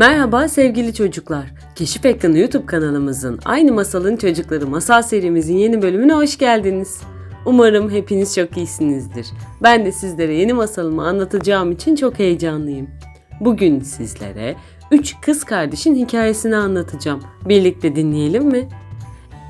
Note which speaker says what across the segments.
Speaker 1: Merhaba sevgili çocuklar. Keşif Ekranı YouTube kanalımızın Aynı Masalın Çocukları masal serimizin yeni bölümüne hoş geldiniz. Umarım hepiniz çok iyisinizdir. Ben de sizlere yeni masalımı anlatacağım için çok heyecanlıyım. Bugün sizlere 3 kız kardeşin hikayesini anlatacağım. Birlikte dinleyelim mi?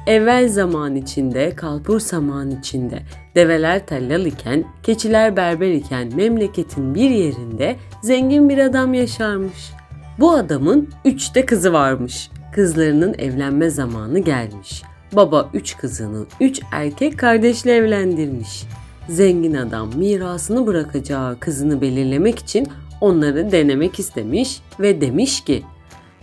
Speaker 1: Evvel zaman içinde, kalpur saman içinde, develer tellal iken, keçiler berber iken memleketin bir yerinde zengin bir adam yaşarmış. Bu adamın üç de kızı varmış. Kızlarının evlenme zamanı gelmiş. Baba üç kızını üç erkek kardeşle evlendirmiş. Zengin adam mirasını bırakacağı kızını belirlemek için onları denemek istemiş ve demiş ki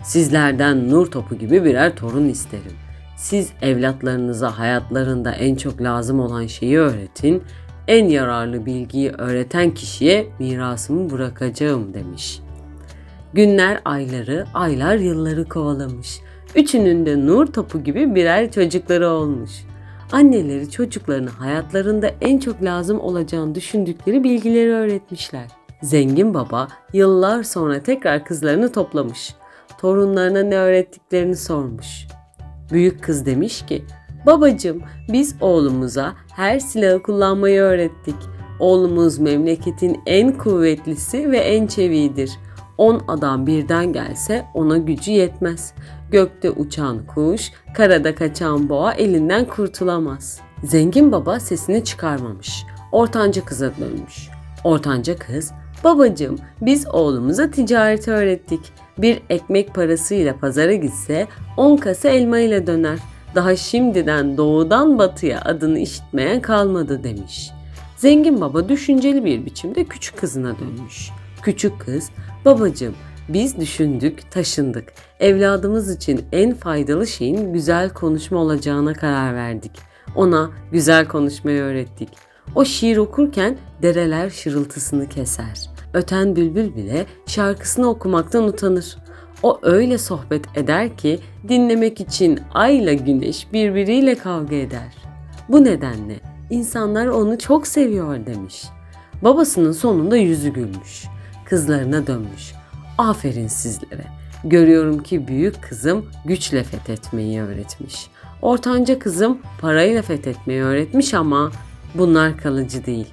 Speaker 1: Sizlerden nur topu gibi birer torun isterim. Siz evlatlarınıza hayatlarında en çok lazım olan şeyi öğretin, en yararlı bilgiyi öğreten kişiye mirasımı bırakacağım demiş. Günler ayları, aylar yılları kovalamış. Üçünün de nur topu gibi birer çocukları olmuş. Anneleri çocuklarına hayatlarında en çok lazım olacağını düşündükleri bilgileri öğretmişler. Zengin baba yıllar sonra tekrar kızlarını toplamış. Torunlarına ne öğrettiklerini sormuş. Büyük kız demiş ki, Babacım biz oğlumuza her silahı kullanmayı öğrettik. Oğlumuz memleketin en kuvvetlisi ve en çeviğidir. On adam birden gelse ona gücü yetmez. Gökte uçan kuş, karada kaçan boğa elinden kurtulamaz. Zengin baba sesini çıkarmamış. Ortanca kıza dönmüş. Ortanca kız, babacım biz oğlumuza ticareti öğrettik. Bir ekmek parasıyla pazara gitse 10 kasa elma ile döner. Daha şimdiden doğudan batıya adını işitmeyen kalmadı demiş. Zengin baba düşünceli bir biçimde küçük kızına dönmüş. Küçük kız, babacığım biz düşündük, taşındık. Evladımız için en faydalı şeyin güzel konuşma olacağına karar verdik. Ona güzel konuşmayı öğrettik. O şiir okurken dereler şırıltısını keser. Öten bülbül bile şarkısını okumaktan utanır. O öyle sohbet eder ki dinlemek için ayla güneş birbiriyle kavga eder. Bu nedenle insanlar onu çok seviyor demiş. Babasının sonunda yüzü gülmüş. Kızlarına dönmüş. Aferin sizlere. Görüyorum ki büyük kızım güçle fethetmeyi öğretmiş. Ortanca kızım parayla fethetmeyi öğretmiş ama bunlar kalıcı değil.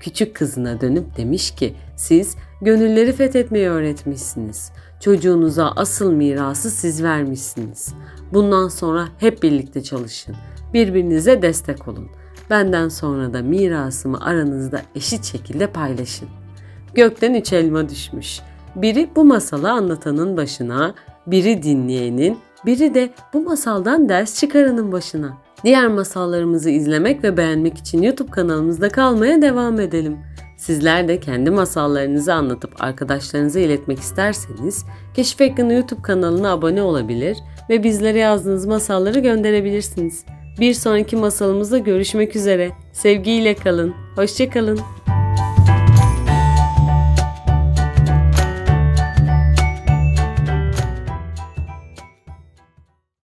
Speaker 1: Küçük kızına dönüp demiş ki siz gönülleri fethetmeyi öğretmişsiniz. Çocuğunuza asıl mirası siz vermişsiniz. Bundan sonra hep birlikte çalışın. Birbirinize destek olun. Benden sonra da mirasımı aranızda eşit şekilde paylaşın. Gökten üç elma düşmüş. Biri bu masalı anlatanın başına, biri dinleyenin, biri de bu masaldan ders çıkaranın başına. Diğer masallarımızı izlemek ve beğenmek için YouTube kanalımızda kalmaya devam edelim. Sizler de kendi masallarınızı anlatıp arkadaşlarınıza iletmek isterseniz Keşif Ekranı YouTube kanalına abone olabilir ve bizlere yazdığınız masalları gönderebilirsiniz. Bir sonraki masalımızda görüşmek üzere. Sevgiyle kalın. Hoşçakalın.